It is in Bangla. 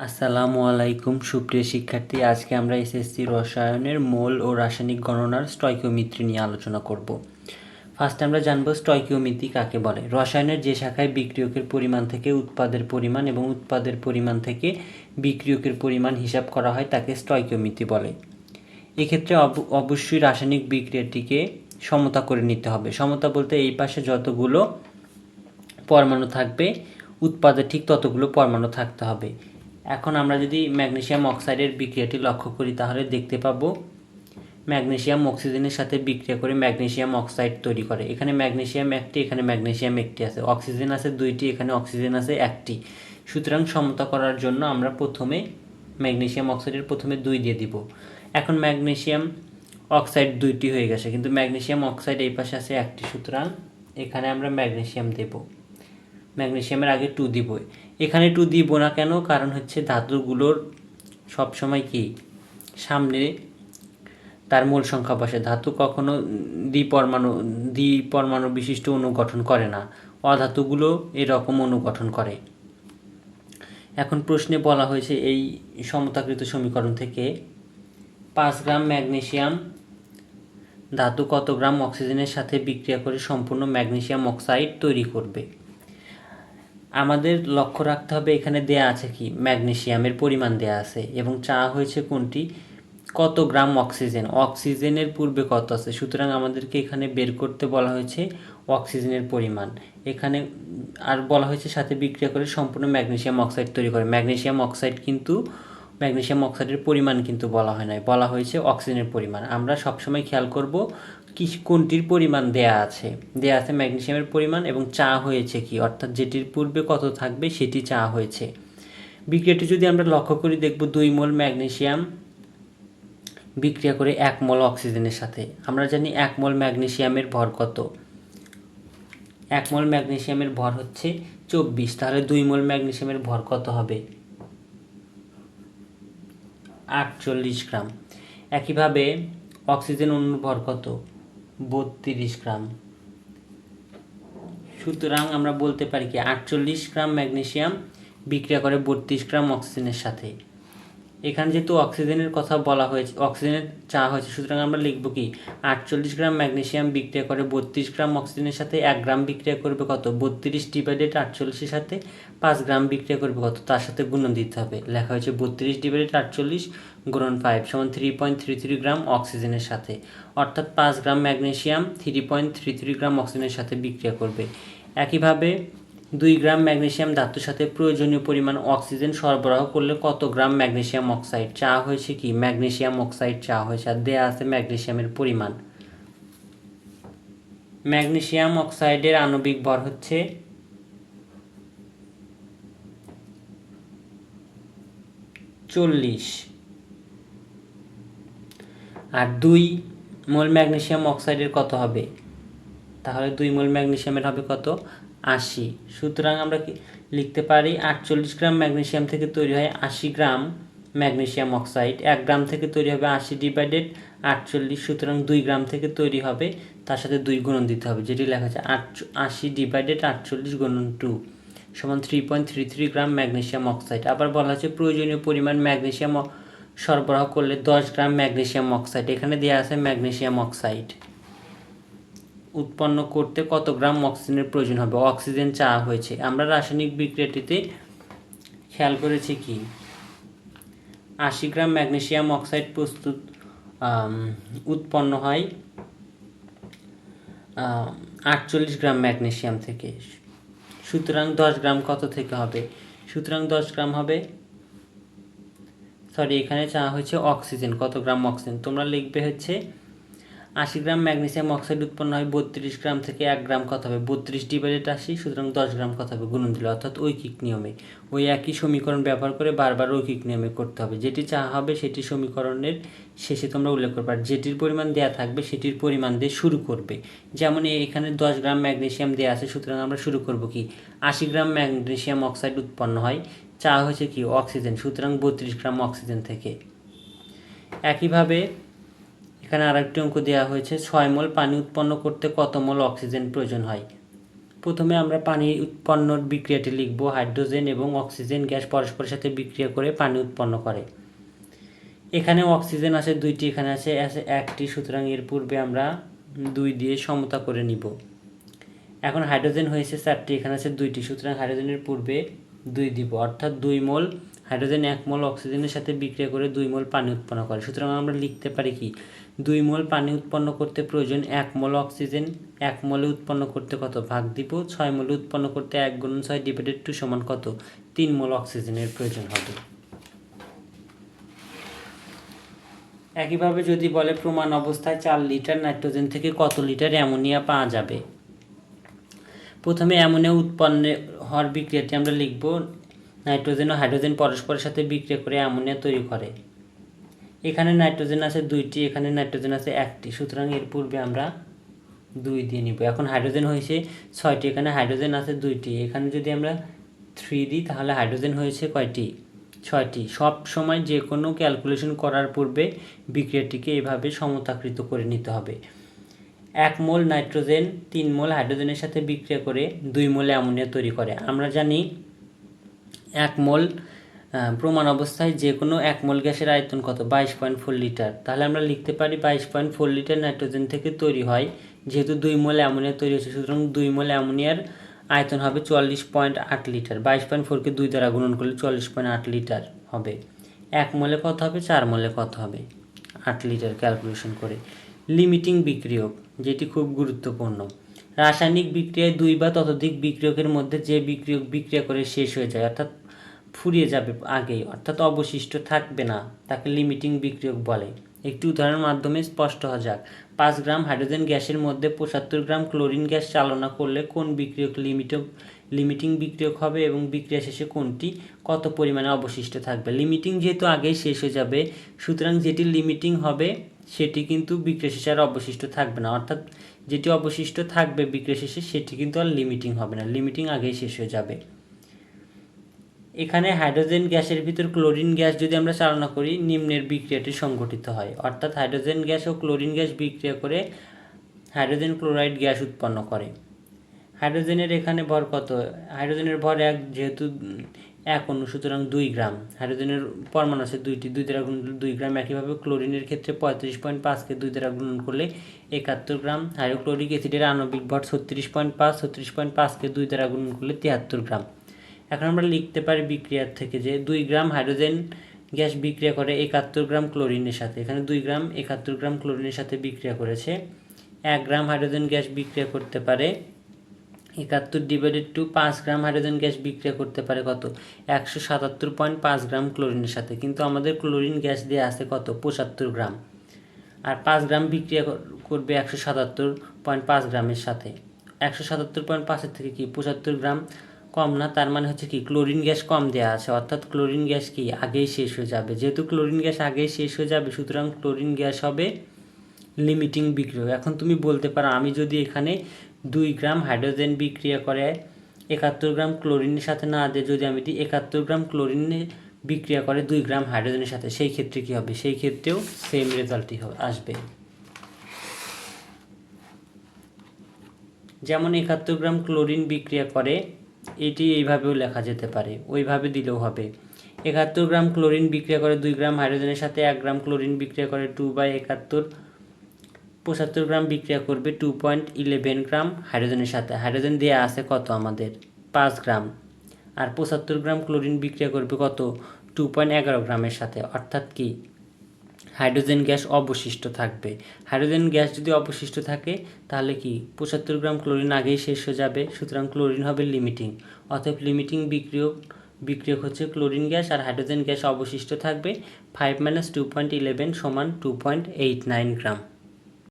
আসসালামু আলাইকুম, সুপ্রিয় শিক্ষার্থী। আজকে আমরা এসএসসি রসায়নের মোল ও রাসায়নিক গণনার স্টয়কিওমিত্রি নিয়ে আলোচনা করব। ফার্স্ট আমরা জানব স্টয়কিওমিতি কাকে বলে। রসায়নের যে শাখায় বিক্রিয়কের পরিমাণ থেকে উৎপাদের পরিমাণ এবং উৎপাদের পরিমাণ থেকে বিক্রিয়কের পরিমাণ হিসাব করা হয়, তাকে স্টয়কিওমিতি বলে। এক্ষেত্রে অব- অবশ্যই রাসায়নিক বিক্রিয়াটিকে সমতা করে নিতে হবে। সমতা বলতে এই পাশে যতগুলো পরমাণু থাকবে উৎপাদে ঠিক ততগুলো পরমাণু থাকতে হবে। এখন আমরা যদি ম্যাগনেসিয়াম অক্সাইডের বিক্রিয়াটি লক্ষ্য করি, তাহলে দেখতে পাবো ম্যাগনেসিয়াম অক্সিজেনের সাথে বিক্রিয়া করে ম্যাগনেসিয়াম অক্সাইড তৈরি করে। এখানে ম্যাগনেসিয়াম একটি, এখানে ম্যাগনেসিয়াম একটি আছে। অক্সিজেন আছে দুইটি, এখানে অক্সিজেন আছে একটি। সুতরাং সমতা করার জন্য আমরা প্রথমে ম্যাগনেসিয়াম অক্সাইডের প্রথমে দুই দিয়ে দিব। এখন ম্যাগনেসিয়াম অক্সাইড দুইটি হয়ে গেছে, কিন্তু ম্যাগনেসিয়াম অক্সাইড এই পাশে আছে একটি, সুতরাং এখানে আমরা ম্যাগনেসিয়াম দেব। ম্যাগনেসিয়ামের আগে টু দিব। এখানে টু দিব না কেন? কারণ হচ্ছে ধাতুগুলোর সবসময় কি? সামনে তার মূল সংখ্যা বসে। ধাতু কখনো দ্বিপরমাণু দ্বিপরমাণু বিশিষ্ট অণু গঠন করে না। অধাতুগুলো এরকম অণু গঠন করে। এখন প্রশ্নে বলা হয়েছে এই সমতাকৃত সমীকরণ থেকে পাঁচ গ্রাম ম্যাগনেসিয়াম ধাতু কত গ্রাম অক্সিজেনের সাথে বিক্রিয়া করে সম্পূর্ণ ম্যাগনেসিয়াম অক্সাইড তৈরি করবে? আমাদের লক্ষ্য রাখতে হবে এখানে দেয়া আছে কি? ম্যাগনেশিয়ামের পরিমাণ দেয়া আছে। এবং চা হয়েছে কোনটি? কত গ্রাম অক্সিজেন? অক্সিজেনের পূর্বে কত আছে? সুতরাং আমাদেরকে এখানে বের করতে বলা হয়েছে অক্সিজেনের পরিমাণ। এখানে আর বলা হয়েছে সাথে বিক্রিয়া করে সম্পূর্ণ ম্যাগনেশিয়াম অক্সাইড তৈরি করে। ম্যাগনেশিয়াম অক্সাইড কিন্তু, ম্যাগনেশিয়াম অক্সাইডের পরিমাণ কিন্তু বলা হয় নাই। বলা হয়েছে অক্সিজেনের পরিমাণ। আমরা সবসময় খেয়াল করব কোনটির পরিমাণ দেয়া আছে? দেয়া আছে ম্যাগনেশিয়ামের পরিমাণ এবং চা হয়েছে কি? অর্থাৎ যেটির পূর্বে কত থাকবে সেটি চা হয়েছে। বিক্রিয়াটি যদি আমরা লক্ষ্য করি, দেখব দুই মোল ম্যাগনেসিয়াম বিক্রিয়া করে এক মোল অক্সিজেনের সাথে। আমরা জানি এক মোল ম্যাগনেসিয়ামের ভর কত? এক মোল ম্যাগনেসিয়ামের ভর হচ্ছে চব্বিশ। তাহলে দুই মোল ম্যাগনেসিয়ামের ভর কত হবে? আটচল্লিশ গ্রাম। একইভাবে অক্সিজেন অণুর ভর কত? বত্রিশ গ্রাম। সুতরাং আমরা বলতে পারি কি, আটচল্লিশ গ্রাম ম্যাগনেশিয়াম বিক্রিয়া করে বত্রিশ গ্রাম অক্সিজেনের সাথে। এখানে যেহেতু অক্সিজেনের কথা বলা হয়েছে, অক্সিজেনের চা হয়েছে, সুতরাং আমরা লিখব কি? আটচল্লিশ গ্রাম ম্যাগনেশিয়াম বিক্রিয়া করে বত্রিশ গ্রাম অক্সিজেনের সাথে এক গ্রাম বিক্রিয়া করবে কত? বত্রিশ ডিভাইডেড আটচল্লিশের সাথে পাঁচ গ্রাম বিক্রিয়া করবে কত? তার সাথে গুণন দিতে হবে। লেখা হয়েছে বত্রিশ ডিভাইডেড আটচল্লিশ গুণন ফাইভ সমান three point three three gram অক্সিজেনের সাথে। অর্থাৎ পাঁচ গ্রাম magnesium three point three three gram অক্সিজেনের সাথে বিক্রিয়া করবে। একইভাবে দুই গ্রাম ম্যাগনেসিয়াম ধাতুর সাথে প্রয়োজনীয় পরিমাণ অক্সিজেন সরবরাহ করলে কত গ্রাম ম্যাগনেসিয়াম অক্সাইড চা হয়েছে কি? ম্যাগনেসিয়াম অক্সাইড চা হয়েছে আর দেয়া আছে ম্যাগনেসিয়ামের পরিমাণ। ম্যাগনেসিয়াম অক্সাইডের আণবিক ভর হচ্ছে চল্লিশ। আর দুই মোল ম্যাগনেসিয়াম অক্সাইডের কত হবে? তাহলে দুই মোল ম্যাগনেসিয়ামের হবে কত? আশি। সুতরাং আমরা কি লিখতে পারি, আটচল্লিশ গ্রাম ম্যাগনেসিয়াম থেকে তৈরি হয় আশি গ্রাম ম্যাগনেসিয়াম অক্সাইড। এক গ্রাম থেকে তৈরি হবে আশি ডিভাইডেড আটচল্লিশ, সুতরাং দুই গ্রাম থেকে তৈরি হবে, তার সাথে দুই গুণন দিতে হবে, যেটি লেখা আছে আট, আশি ডিভাইডেড আটচল্লিশ গুণন টু সমান three point three three gram magnesium oxide. আবার বলা হচ্ছে প্রয়োজনীয় পরিমাণ ম্যাগনেসিয়াম অ- সরবরাহ করলে দশ গ্রাম ম্যাগনেসিয়াম অক্সাইড, এখানে দেওয়া আছে ম্যাগনেসিয়াম অক্সাইড। উৎপন্ন করতে কত গ্রাম অক্সিজেনের প্রয়োজন হবে? অক্সিজেন চা হয়েছে। আমরা রাসায়নিক বিক্রিয়াটিতে খেয়াল করেছি কি? আশি গ্রাম ম্যাগনেসিয়াম অক্সাইড প্রস্তুত উৎপন্ন হয় আটচল্লিশ গ্রাম ম্যাগনেসিয়াম থেকে। সুতরাং দশ গ্রাম কত থেকে হবে? সুতরাং দশ গ্রাম হবে, সরি, এখানে চাওয়া হয়েছে অক্সিজেন, কত গ্রাম অক্সিজেন? তোমরা লিখবে হচ্ছে আশি গ্রাম ম্যাগনেসিয়াম অক্সাইড উৎপন্ন হয় বত্রিশ গ্রাম থেকে এক গ্রাম কত হবে। বত্রিশ ডিভাইডেড আশি, সুতরাং দশ গ্রাম কত হবে গুণন দিলে, অর্থাৎ ঐকিক নিয়মে। ওই একই সমীকরণ ব্যবহার করে বারবার ঐকিক নিয়মে করতে হবে। যেটি চাওয়া হবে সেটি সমীকরণের শেষে তোমরা উল্লেখ করবে। আর যেটির পরিমাণ দেওয়া থাকবে সেটির পরিমাণ দিয়ে শুরু করবে। যেমন এখানে দশ গ্রাম ম্যাগনেসিয়াম দেওয়া আছে, সুতরাং আমরা শুরু করব কি? আশি গ্রাম ম্যাগনেসিয়াম অক্সাইড উৎপন্ন হয়। চা হয়েছে কি? অক্সিজেন, সুতরাং বত্রিশ গ্রাম অক্সিজেন থেকে। একইভাবে এখানে আরেকটি অঙ্ক দেওয়া হয়েছে, ছয় মোল পানি উৎপন্ন করতে কত মোল অক্সিজেন প্রয়োজন হয়? প্রথমে আমরা পানি উৎপন্নর বিক্রিয়াটি লিখব, হাইড্রোজেন এবং অক্সিজেন গ্যাস পরস্পরের সাথে বিক্রিয়া করে পানি উৎপন্ন করে। এখানে অক্সিজেন আছে, দুইটি এখানে আছে একটি, সুতরাং এর পূর্বে আমরা দুই দিয়ে সমতা করে নিব। এখন হাইড্রোজেন হয়েছে চারটি, এখানে আছে দুইটি, সুতরাং হাইড্রোজেনের পূর্বে দুই দিব, অর্থাৎ দুই মোল হাইড্রোজেন এক মোল অক্সিজেনের সাথে বিক্রিয়া করে দুই মোল পানি উৎপন্ন করে। সুতরাং আমরা লিখতে পারি কি? দুই মোল পানি উৎপন্ন করতে প্রয়োজন এক মোল অক্সিজেন এক মোলে উৎপন্ন করতে কত? ভাগ দিব ছয় মোলে উৎপন্ন করতে এক গুণ ছয় ডিভাইডেড টু সমান কত? তিন মোল অক্সিজেনের প্রয়োজন হবে। একইভাবে যদি বলে প্রমাণ অবস্থায় চার লিটার নাইট্রোজেন থেকে কত লিটার অ্যামোনিয়া পাওয়া যাবে? প্রথমে অ্যামোনিয়া উৎপন্ন হওয়ার বিক্রিয়াটি আমরা লিখব নাইট্রোজেন ও হাইড্রোজেন পরস্পরের সাথে বিক্রিয়া করে অ্যামোনিয়া তৈরি করে। এখানে নাইট্রোজেন আছে দুইটি, এখানে নাইট্রোজেন আছে একটি। সুতরাং এর পূর্বে আমরা দুই দিয়ে নিব। এখন হাইড্রোজেন হয়েছে ছয়টি, এখানে হাইড্রোজেন আছে দুইটি। এখানে যদি আমরা থ্রি দিই, তাহলে হাইড্রোজেন হয়েছে কয়টি? ছয়টি। সব সময় যে কোনো ক্যালকুলেশন করার পূর্বে বিক্রিয়াটিকে এভাবে সমতাকৃত করে নিতে হবে। এক মোল নাইট্রোজেন, তিন মোল হাইড্রোজেনের সাথে বিক্রিয়া করে দুই মোল অ্যামোনিয়া তৈরি করে। আমরা জানি এক মোল প্রমাণ অবস্থায় যে কোনো এক মোল গ্যাসের আয়তন কত? বাইশ পয়েন্ট ফোর লিটার। তাহলে আমরা লিখতে পারি বাইশ পয়েন্ট ফোর লিটার নাইট্রোজেন থেকে তৈরি হয়। যেহেতু দুই মোল অ্যামোনিয়া তৈরি হচ্ছে সুতরাং দুই মোল অ্যামোনিয়ার আয়তন হবে চুয়াল্লিশ পয়েন্ট আট লিটার। বাইশ পয়েন্ট ফোরকে দুই দ্বারা গুণন করলে চুয়াল্লিশ পয়েন্ট আট লিটার হবে। এক মোলে কত হবে? চার মোলে কত হবে? আট লিটার ক্যালকুলেশন করে। লিমিটিং বিক্রিয়ক, যেটি খুব গুরুত্বপূর্ণ। রাসায়নিক বিক্রিয়ায় দুই বা ততোধিক বিক্রিয়কের মধ্যে যে বিক্রিয়ক বিক্রিয়া করে শেষ হয়ে যায়, অর্থাৎ ফুরিয়ে যাবে আগেই, অর্থাৎ অবশিষ্ট থাকবে না, তাকে লিমিটিং বিক্রিয়ক বলে। একটি উদাহরণের মাধ্যমে স্পষ্ট হওয়া যাক। পাঁচ গ্রাম হাইড্রোজেন গ্যাসের মধ্যে পঁচাত্তর গ্রাম ক্লোরিন গ্যাস চালনা করলে কোন বিক্রিয়ক লিমিটক লিমিটিং বিক্রিয়ক হবে এবং বিক্রিয়া শেষে কোনটি? কত পরিমাণে অবশিষ্ট থাকবে? লিমিটিং যেহেতু আগেই শেষ হয়ে যাবে, সুতরাং যেটি লিমিটিং হবে, সেটি কিন্তু বিক্রিয়া শেষে আর অবশিষ্ট থাকবে না, অর্থাৎ যেটি অবশিষ্ট থাকবে বিক্রিয়া শেষে, সেটি কিন্তু আর লিমিটিং হবে না। লিমিটিং আগেই শেষ হয়ে যাবে। এখানে হাইড্রোজেন গ্যাসের ভিতর ক্লোরিন গ্যাস যদি আমরা চালনা করি, নিম্নের বিক্রিয়াটি সংঘটিত হয়। অর্থাৎ হাইড্রোজেন গ্যাস ও ক্লোরিন গ্যাস বিক্রিয়া করে হাইড্রোজেন ক্লোরাইড গ্যাস উৎপন্ন করে। হাইড্রোজেনের এখানে ভর কত? হাইড্রোজেনের ভর এক যেহেতু এক অণু, সুতরাং দুই গ্রাম। হাইড্রোজেনের পরমাণু আছে দুইটি, দুই দ্বারা গুণ দুই গ্রাম। একইভাবে ক্লোরিনের ক্ষেত্রে পঁয়ত্রিশ পয়েন্ট পাঁচকে দুই দ্বারা গুণন করলে একাত্তর গ্রাম। হাইড্রোক্লোরিক অ্যাসিডের আণবিক ভর ছত্রিশ পয়েন্ট পাঁচ, ছত্রিশ পয়েন্ট পাঁচকে দুই দ্বারা গুণন করলে তিয়াত্তর গ্রাম। এখন আমরা লিখতে পারি বিক্রিয়ার থেকে যে দুই গ্রাম হাইড্রোজেন গ্যাস বিক্রিয়া করে একাত্তর গ্রাম ক্লোরিনের সাথে। এখানে দুই গ্রাম, একাত্তর গ্রাম ক্লোরিনের সাথে বিক্রিয়া করেছে। এক গ্রাম হাইড্রোজেন গ্যাস বিক্রিয়া করতে পারে একাত্তর ডিভাইডেড টু পাঁচ গ্রাম হাইড্রোজেন গ্যাস বিক্রিয়া করতে পারে কত? একশো সাতাত্তর পয়েন্ট পাঁচ গ্রাম ক্লোরিনের সাথে। কিন্তু আমাদের ক্লোরিন গ্যাস দিয়ে আছে কত? পঁচাত্তর গ্রাম। আর পাঁচ গ্রাম বিক্রিয়া করবে একশো সাতাত্তর পয়েন্ট পাঁচ গ্রামের সাথে। একশো সাতাত্তর পয়েন্ট পাঁচের থেকে কি? পঁচাত্তর গ্রাম কম না, তার মানে হচ্ছে কি ক্লোরিন গ্যাস কম দেওয়া আছে। অর্থাৎ ক্লোরিন গ্যাস কি, আগেই শেষ হয়ে যাবে। যেহেতু ক্লোরিন গ্যাস আগেই শেষ হয়ে যাবে, সুতরাং ক্লোরিন গ্যাস হবে লিমিটিং বিক্রিয়া। এখন তুমি বলতে পারো, আমি যদি এখানে দুই গ্রাম হাইড্রোজেন বিক্রিয়া করে একাত্তর গ্রাম ক্লোরিনের সাথে না দিয়ে যদি আমি একাত্তর গ্রাম ক্লোরিনে বিক্রিয়া করে দুই গ্রাম হাইড্রোজেনের সাথে, সেই ক্ষেত্রে কি হবে? সেই ক্ষেত্রেও সেম রেজাল্টই হবে, আসবে। যেমন একাত্তর গ্রাম ক্লোরিন বিক্রিয়া করে এটি এইভাবেও লেখা যেতে পারে, ওইভাবে দিলেও হবে। একাত্তর গ্রাম ক্লোরিন বিক্রিয়া করে দুই গ্রাম হাইড্রোজেনের সাথে এক গ্রাম ক্লোরিন বিক্রিয়া করে টু বাই একাত্তর। পঁচাত্তর গ্রাম বিক্রিয়া করবে টু পয়েন্ট ইলেভেন গ্রাম হাইড্রোজেনের সাথে। হাইড্রোজেন দেওয়া আছে কত আমাদের? পাঁচ গ্রাম। আর পঁচাত্তর গ্রাম ক্লোরিন বিক্রিয়া করবে কত? টু পয়েন্ট এগারো গ্রামের সাথে। অর্থাৎ কি? হাইড্রোজেন গ্যাস অবশিষ্ট থাকবে। হাইড্রোজেন গ্যাস যদি অবশিষ্ট থাকে, তাহলে কি পঁচাত্তর গ্রাম ক্লোরিন আগেই শেষ হয়ে যাবে? সুতরাং ক্লোরিন হবে লিমিটিং। অতএব লিমিটিং বিক্রিয়ক বিক্রিয়ক হচ্ছে ক্লোরিন গ্যাস আর হাইড্রোজেন গ্যাস অবশিষ্ট থাকবে five minus two point eleven সমান two point eight nine gram.